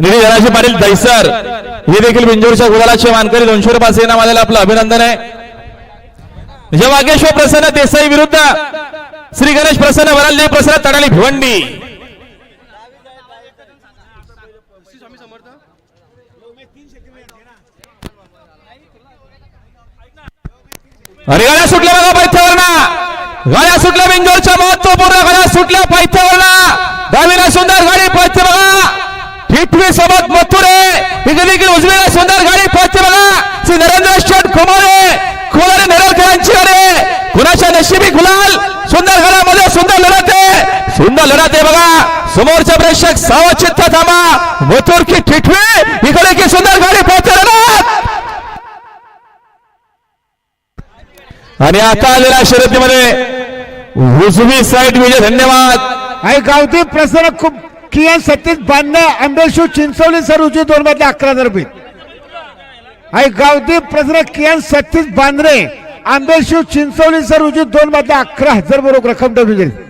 निधी धनाजी पाटील दैसर हे देखील बिंजोरच्या गुलालाचे मानकरी दोनशे रुपयाचे इनाम आलेलं आपलं अभिनंदन आहे. जवागेश्वर प्रसन्न देसाई विरुद्ध श्री गणेश प्रसन्न वराल प्रसन्न तडाली भिवंडी. अरे गाड्या सुटल्या बघा पायथ्यावरना गाड्या सुटल्या बिंजोरच्या महत्त्वपूर्ण गाड्या सुटल्या पायथ्यावरना डावीला सुंदर गाडी पळते बघा. हिटवी सोबत मथुरे. इकडे देखील उजवीला सुंदर गाडी पळते बघा. श्री नरेंद्र शेठ खोमारे. खोलारे नेरळकरांची गाडी. कुणाच्या नशिबी गुलाल. सुंदर घरामध्ये सुंदर लढत. आहे सुंदर लढत आहे बघा. समोरचा प्रेक्षक सावचित्त थांबा. मथुर की ठिठवी. इकडे की सुंदर गाडी पळते लढत आणि आता आलेल्या शर्यतीमध्ये उजवी साईड विजय धन्यवाद. आणि गावठी प्रसन्न खूप किया सतीश बांधणे आंबेशू चिंचवली सर उजवी दोन मध्ये अकरा हजार आई आणि प्रसन्न कियान सतीश बांद्रे आंबेशू चिंचवली सर उजवी दोन मध्ये अकरा हजार बरोबर रक्कम ठेवली दिली